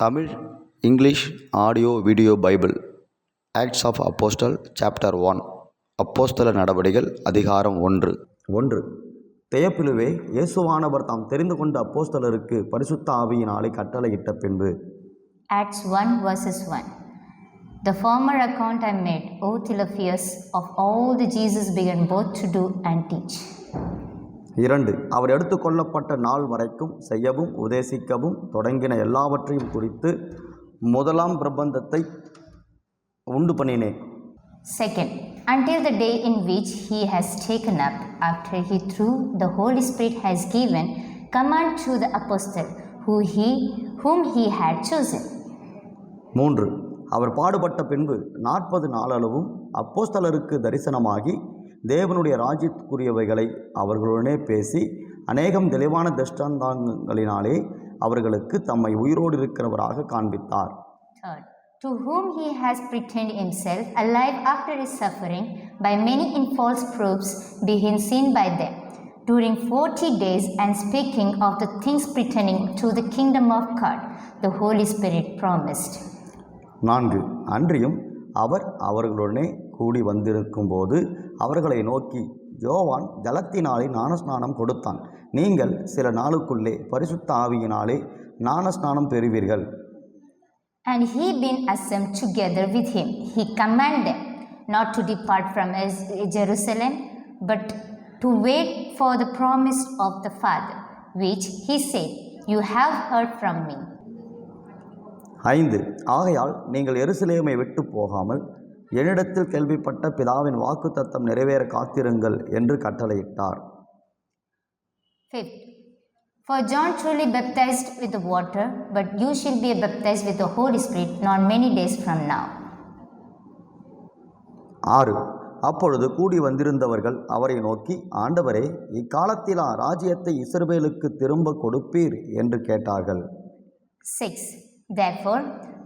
Tamil English audio video Bible. Acts of Apostle chapter one. அப்போஸ்தல நடவடிகள் அதிகாரம் ஒன்று. ஒன்று. தெயப்பிலுவே இயேசுவானவர் தாம் தெரிந்து கொண்ட அப்போஸ்தலருக்கு பரிசுத்த ஆவியினாலே கட்டளையிட்ட பின்பு. Acts 1 verses 1. The former account I made, O Theophilus, of all that Jesus began both to do and teach. இரண்டு அவர் எடுத்துக்கொள்ளப்பட்ட நாள் வரைக்கும் செய்யவும் உபதேசிக்கவும் தொடங்கின எல்லாவற்றையும் குறித்து முதலாம் பிரபந்தத்தை உண்டு பண்ணினேன் Second, until the day in which he has taken up, after he through the Holy Spirit has given command to the apostle who he, whom he had chosen. மூன்று அவர் பாடுபட்ட பின்பு நாற்பது நாளளவும் அப்போஸ்தலருக்கு தரிசனமாகி தேவனுடைய ராஜ்யத்துக்குரியவைகளை அவர்களுடனே பேசி அநேகம் தெளிவான திருஷ்டாந்தங்களினாலே அவர்களுக்கு தம்மை உயிரோடு இருக்கிறவராக காண்பித்தார் to whom he has pretended himself alive after his suffering by many in false proofs, being seen by them during forty days, and speaking of the things pertaining to the kingdom of God, the Holy Spirit promised. நான்கு அன்றியும் அவர் அவர்களுடனே கூடி வந்திருக்கும்போது அவர்களை நோக்கி யோவான் ஜலத்தினாலே ஞானஸ்நானம் கொடுத்தான் நீங்கள் சில நாளுக்குள்ளே பரிசுத்த ஆவியினாலே ஞானஸ்நானம் பெறுவீர்கள் And he being assembled together with him, he commanded not to depart from Jerusalem, but to wait for the promise of the Father, which he said, You have heard from me. ஐந்து ஆகையால் நீங்கள் எருசலேமை விட்டு போகாமல் என்னிடத்தில் கேள்விப்பட்ட பிதாவின் வாக்குத்தத்தம் நிறைவேற காத்திருங்கள் என்று கட்டளையிட்டார் for John truly baptized with the water, but you shall be baptized with the Holy Spirit not many days from now. ஆறு அப்பொழுது கூடி வந்திருந்தவர்கள் அவரை நோக்கி ஆண்டவரே இக்காலத்திலா ராஜ்யத்தை இஸ்ரவேலுக்கு திரும்ப கொடுப்பீர் என்று கேட்டார்கள் 6. Therefore,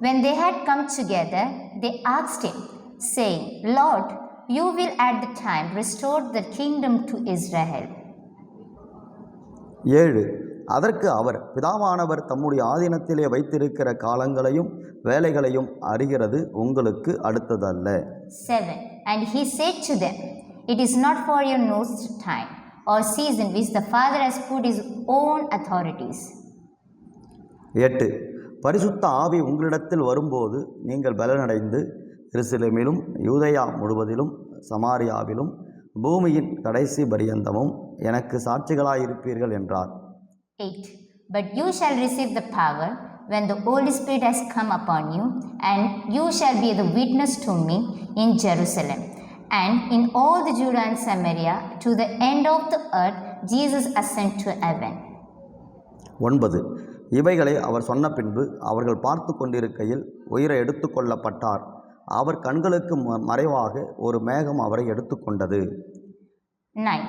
when they had come together, they asked him, saying, Lord, you will at the time restore the kingdom to Israel. ஏழு அதற்கு அவர் பிதாவானவர் தம்முடைய ஆதீனத்திலே வைத்திருக்கிற காலங்களையும் வேலைகளையும் அறிகிறது உங்களுக்கு அடுத்ததல்ல 7. And he said to them, It is not for your nose time or season which the Father has put his own authorities. எட்டு பரிசுத்த ஆவி உங்களிடத்தில் வரும்போது நீங்கள் பலனடைந்து எருசலேமிலும் யூதயா முழுவதிலும் சமாரியாவிலும் பூமியின் கடைசி பரியந்தமும் எனக்கு சாட்சிகளாயிருப்பீர்கள் என்றார் 8. But you shall receive the power when the Holy Spirit has come upon you, and you shall be the witness to me in Jerusalem and in all the Judah and Samaria to the end of the earth. Jesus ascended to heaven. ஒன்பது இவைகளை அவர் சொன்ன பின்பு அவர்கள் பார்த்து கொண்டிருக்கையில் உயிரை எடுத்துக்கொள்ளப்பட்டார் அவர் கண்களுக்கு மறைவாக ஒரு மேகம் அவரை எடுத்துக்கொண்டது 9.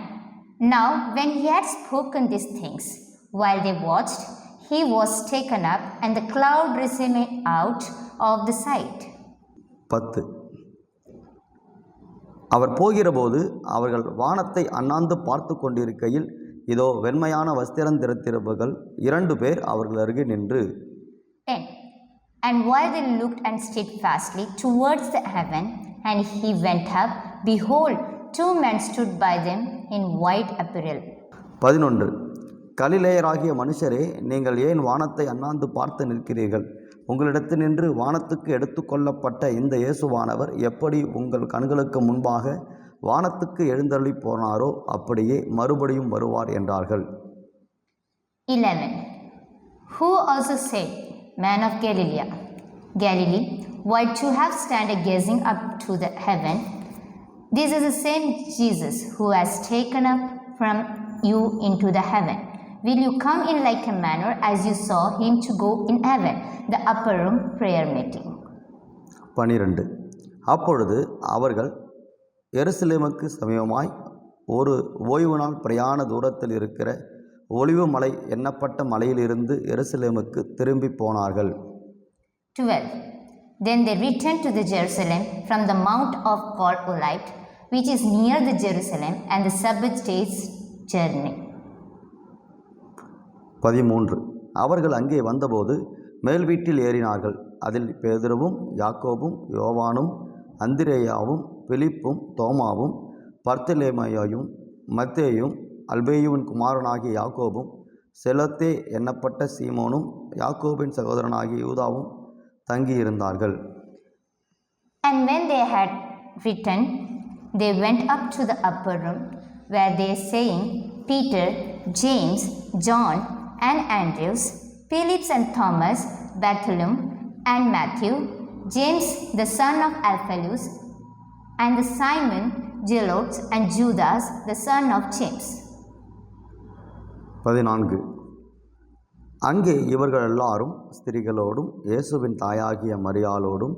Now, when he had spoken these things, while they watched, he was taken up, and the cloud received him out of the sight. பத்து அவர் போகிறபோது அவர்கள் வானத்தை அண்ணாந்து பார்த்து கொண்டிருக்கையில் இதோ வெண்மையான வஸ்திரம் திறத்திருப்புகள் இரண்டு பேர் அவர்கள் அருகே நின்று 10. And while they looked and steadfastly towards the heaven, and he went up, behold, two men stood by them in white apparel. பதினொன்று கலிலேயராகிய மனுஷரே நீங்கள் ஏன் வானத்தை அண்ணாந்து பார்த்து நிற்கிறீர்கள் உங்களிடத்தில் நின்று வானத்துக்கு எடுத்துக்கொள்ளப்பட்ட இந்த இயேசுவானவர் எப்படி உங்கள் கண்களுக்கு முன்பாக வானத்துக்கு எழுந்தள்ளி போனாரோ அப்படியே மறுபடியும் வருவார் என்றார்கள் 11. Who also said, Man of Galilee, Galilee, why to have stand gazing up to the heaven? This is the same Jesus who has taken up from you into the heaven. Will you come in like a manner as you saw him to go in heaven? The upper room prayer meeting. பனிரெண்டு அப்பொழுது அவர்கள் எருசலேமுக்கு சமீபமாய் ஒரு ஓய்வு நாள் பிரயாண தூரத்தில் இருக்கிற ஒளிவு மலை எண்ணப்பட்ட மலையிலிருந்து எருசலேமுக்கு திரும்பி போனார்கள் 12. Then they returned to the Jerusalem from the mount of called Olivet, which is near the Jerusalem, and the Sabbath day's journey. பதிமூன்று அவர்கள் அங்கே வந்தபோது மேல் வீட்டில் ஏறினார்கள் அதில் பேதுருவும் யாக்கோபும் யோவானும் அந்திரேயாவும் பிலிப்பும் தோமாவும் பர்த்தலேமையும் மத்தேயும் அல்பேயுவின் குமாரனாகிய யாக்கோபும் செலத்தே எண்ணப்பட்ட சீமோனும் யாக்கோபின் சகோதரனாகிய யூதாவும் தங்கியிருந்தார்கள் And when they had written, they went up to the upper room, where they saying, Peter, James, John, and Andrews, Philip and Thomas, Bartholomew, and Matthew, James the son of Alphaeus, and the Simon, Zelotes, and Judas the son of James. பதினான்கு அங்கே இவர்கள் எல்லாரும் ஸ்திரிகளோடும் இயேசுவின் தாயாகிய மரியாளோடும்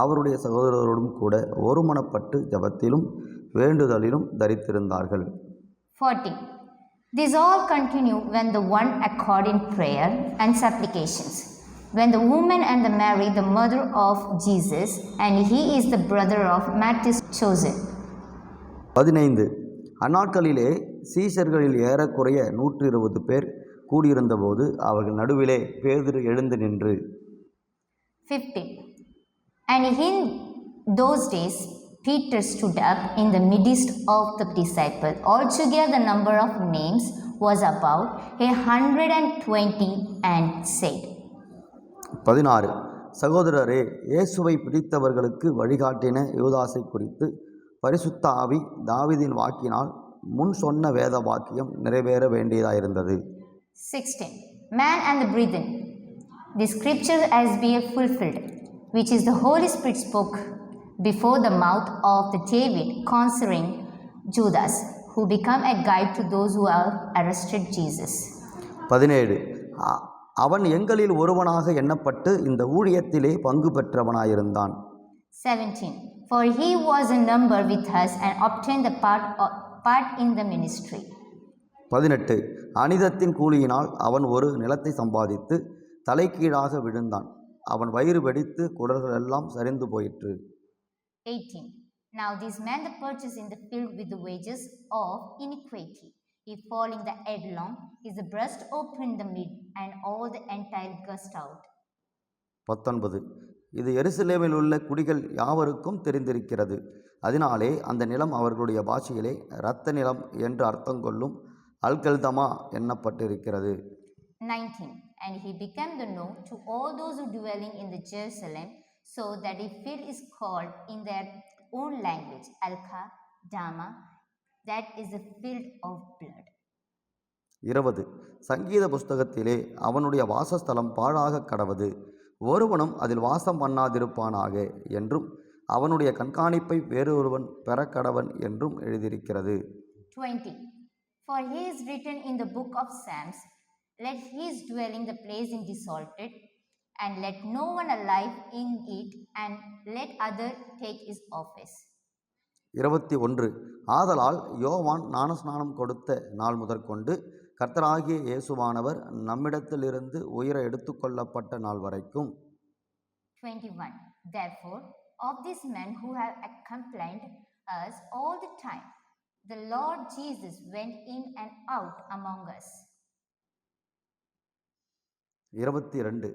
அவருடைய சகோதரரோடும் கூட ஒருமனப்பட்டு ஜபத்திலும் வேண்டுதலிலும் தரித்திருந்தார்கள் 40. This all continued when the one accord in prayer and supplications. When the woman and the Mary, the mother of Jesus, and he is the brother of Matthew chosen. பதினைந்து அந்நாட்களிலே சீஷர்களில் ஏறக்குறைய நூற்று இருபது பேர் கூடியிருந்தபோது அவர்கள் நடுவிலே பேதுரு எழுந்து நின்று 50. And in those days, Peter stood up in the midst of the disciples. Altogether, the number of names was about a hundred and twenty, and said, பதினாறு சகோதரரே இயேசுவை பிடித்தவர்களுக்கு வழிகாட்டின யூதாசை குறித்து பரிசுத்த ஆவி தாவீதின் வாக்கினால் முன் சொன்ன வேத வாக்கியம் நிறைவேற வேண்டியதாயிருந்தது 16. Man and the brethren, the scripture has been fulfilled, which is the Holy Spirit spoke before the mouth of the David concerning Judas, who become a guide to those who have arrested Jesus. பதினேழு அவன் எங்களில் ஒருவனாக எண்ணப்பட்டு இந்த ஊழியத்திலே பங்கு பெற்றவனாயிருந்தான் 17. For he was a number with us and obtained the part, of, part in the ministry. பதினெட்டு அனிதத்தின் கூலியினால் அவன் ஒரு நிலத்தை சம்பாதித்து தலைகீழாக விழுந்தான் அவன் வயிறு வெடித்து குடல்கள் எல்லாம் சரிந்து போயிற்று 18. Now this man the purchase in the field with the wages of iniquity. He falling the headlong, his breast open in the mid, and all the entire gust out. பத்தொன்பது இது எருசலேமில் உள்ள குடிகள் யாவருக்கும் தெரிந்திருக்கிறது அதனாலே அந்த நிலம் அவர்களுடைய பாஷையிலே இரத்த நிலம் என்று அர்த்தம் கொள்ளும் அல்கல்தமா எண்ணப்பட்டிருக்கிறது 19. And he became the know to all those who dwelling in the Jerusalem, so that the field is called in their own language, Alka, Dama, that is the field of blood. இருபது சங்கீத புஸ்தகத்திலே அவனுடைய வாசஸ்தலம் பாழாக கடவது ஒருவனும் அதில் வாசம் பண்ணாதிருப்பானாக என்றும் அவனுடைய கண்காணிப்பை வேறொருவன் பெறக்கடவன் என்றும் எழுதியிருக்கிறது 20. For he is written in the book of Psalms, Let his dwelling the place in desolted, and let no one alive in it, and let other take his office. இருபத்தி ஒன்று ஆதலால் யோவான் ஞானஸ்நானம் கொடுத்த நாள் முதற்கொண்டு கர்த்தராகிய இயேசுவானவர் நம்மிடத்திலிருந்து உயிரை எடுத்துக்கொள்ளப்பட்ட நாள் வரைக்கும் 21. Therefore, of these men who have accompanied us all the time, the Lord Jesus went in and out among us. இருபத்தி ரெண்டு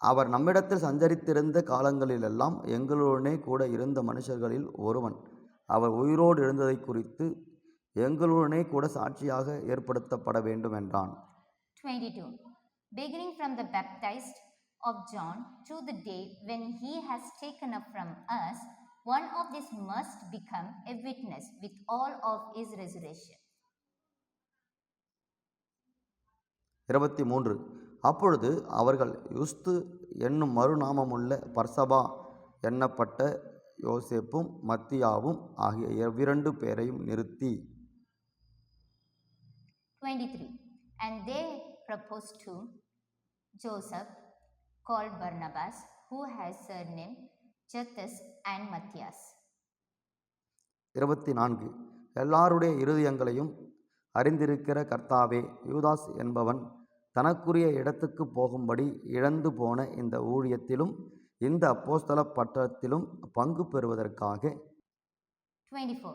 அவர் நம்மிடத்தில் சஞ்சரித்திருந்த காலங்களிலெல்லாம் எங்களுடனே கூட இருந்த மனுஷர்களில் ஒருவன் அவர் உயிரோடு எழுந்ததை குறித்து எங்களுடனே கூட சாட்சியாக ஏற்படுத்தப்பட வேண்டும் என்றான் 22. Beginning from the baptized of John to the day when he has taken up from us, one of these must become a witness with all of his resurrection. இருபத்தி மூன்று அப்பொழுது அவர்கள் யுஸ்து என்னும் மறுநாமமுள்ள பர்சபா எண்ணப்பட்ட யோசேப்பும் மத்தியாவும் ஆகிய எவ்விரண்டு பேரையும் நிறுத்தி 23. And they proposed to Joseph, called Barnabas, who has surname Justus and Matthias. இருபத்தி நான்கு எல்லாருடைய இருதயங்களையும் அறிந்திருக்கிற கர்த்தாவே யூதாஸ் என்பவன் தனக்குரிய இடத்துக்கு போகும்படி இழந்து போன இந்த ஊழியத்திலும் இந்த அப்போஸ்தல பட்டத்திலும் பங்கு பெறுவதற்காக 24.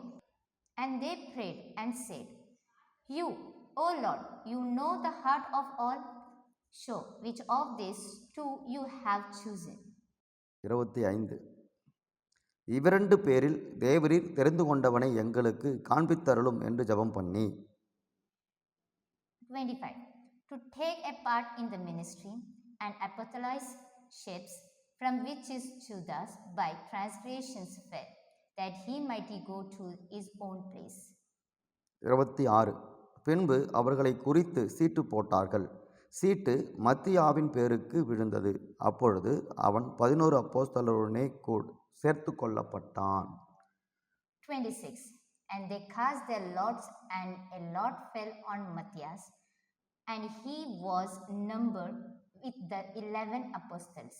And they prayed and said, You, O Lord, you know the heart of all, Show which of these two you have chosen. இருபத்தி ஐந்து இவ்விரண்டு பேரில் தேவரீர் தெரிந்து கொண்டவனை எங்களுக்கு காண்பித்தருளும் என்று ஜெபம் பண்ணி 25. To take a part in the ministry and apostolize ships from which is Judas by transgressions fell, that he might go to his own place. இருபத்தி ஆறு பின்பு அவர்களை குறித்து சீட்டு போட்டார்கள் சீட்டு மத்தியாவின் பேருக்கு விழுந்தது அப்பொழுது அவன் பதினோரு அப்போஸ்தலருடனே கூட சேர்த்து கொள்ளப்பட்டான் And they cast their lots, and a lot fell on Matthias, and he was numbered with the eleven apostles.